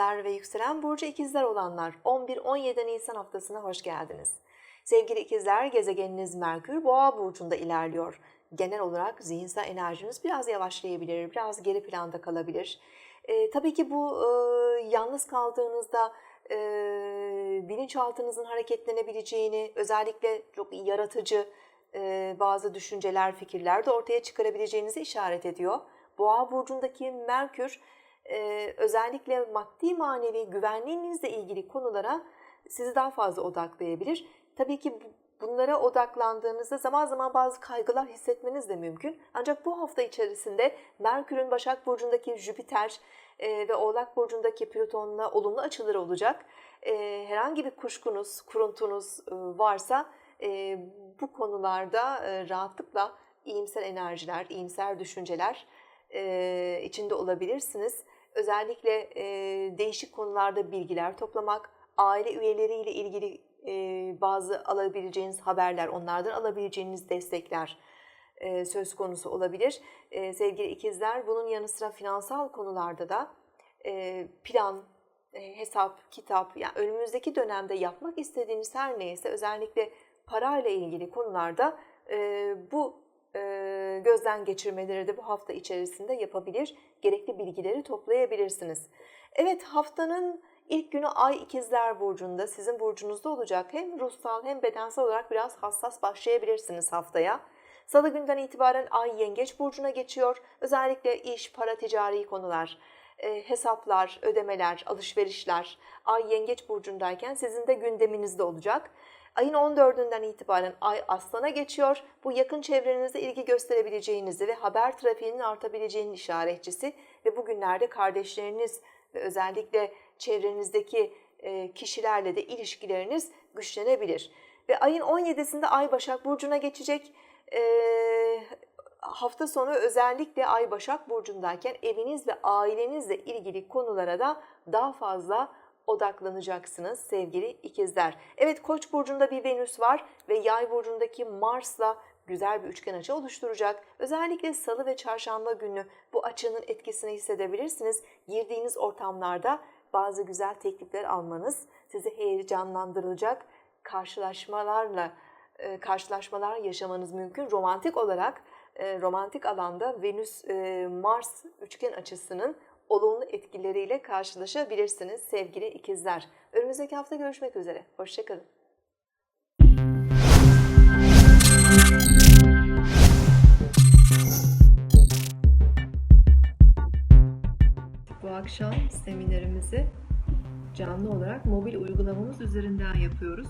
ikizler ve yükselen burcu ikizler olanlar 11-17 Nisan haftasına hoş geldiniz. Sevgili ikizler gezegeniniz Merkür Boğa burcunda ilerliyor. Genel olarak zihinsel enerjiniz biraz yavaşlayabilir, biraz geri planda kalabilir. E, tabii ki bu e, yalnız kaldığınızda e, bilinçaltınızın hareketlenebileceğini, özellikle çok yaratıcı e, bazı düşünceler, fikirler de ortaya çıkarabileceğinizi işaret ediyor. Boğa burcundaki Merkür e, özellikle maddi manevi güvenliğinizle ilgili konulara sizi daha fazla odaklayabilir. Tabii ki bu- bunlara odaklandığınızda zaman zaman bazı kaygılar hissetmeniz de mümkün. Ancak bu hafta içerisinde Merkür'ün Başak Burcu'ndaki Jüpiter e, ve Oğlak Burcu'ndaki Plüton'la olumlu açıları olacak. E, herhangi bir kuşkunuz, kuruntunuz e, varsa e, bu konularda e, rahatlıkla iyimser enerjiler, iyimser düşünceler e, içinde olabilirsiniz. Özellikle değişik konularda bilgiler toplamak, aile üyeleriyle ilgili bazı alabileceğiniz haberler, onlardan alabileceğiniz destekler söz konusu olabilir. Sevgili ikizler, bunun yanı sıra finansal konularda da plan, hesap, kitap, yani önümüzdeki dönemde yapmak istediğiniz her neyse özellikle parayla ilgili konularda bu gözden geçirmeleri de bu hafta içerisinde yapabilir, gerekli bilgileri toplayabilirsiniz. Evet haftanın ilk günü Ay İkizler Burcu'nda sizin burcunuzda olacak. Hem ruhsal hem bedensel olarak biraz hassas başlayabilirsiniz haftaya. Salı günden itibaren Ay Yengeç Burcu'na geçiyor. Özellikle iş, para, ticari konular, e, hesaplar, ödemeler, alışverişler Ay Yengeç Burcu'ndayken sizin de gündeminizde olacak. Ayın 14'ünden itibaren Ay Aslan'a geçiyor. Bu yakın çevrenizde ilgi gösterebileceğinizi ve haber trafiğinin artabileceğinin işaretçisi ve bugünlerde kardeşleriniz ve özellikle çevrenizdeki e, kişilerle de ilişkileriniz güçlenebilir. Ve ayın 17'sinde Ay Başak Burcu'na geçecek. E, hafta sonu özellikle Ay Başak Burcu'ndayken eviniz ve ailenizle ilgili konulara da daha fazla odaklanacaksınız sevgili ikizler. Evet Koç burcunda bir Venüs var ve Yay burcundaki Mars'la güzel bir üçgen açı oluşturacak. Özellikle salı ve çarşamba günü bu açının etkisini hissedebilirsiniz. Girdiğiniz ortamlarda bazı güzel teklifler almanız sizi heyecanlandıracak karşılaşmalarla e, karşılaşmalar yaşamanız mümkün. Romantik olarak e, romantik alanda Venüs e, üçgen açısının olumlu etkileriyle karşılaşabilirsiniz sevgili ikizler. Önümüzdeki hafta görüşmek üzere. Hoşçakalın. Bu akşam seminerimizi canlı olarak mobil uygulamamız üzerinden yapıyoruz.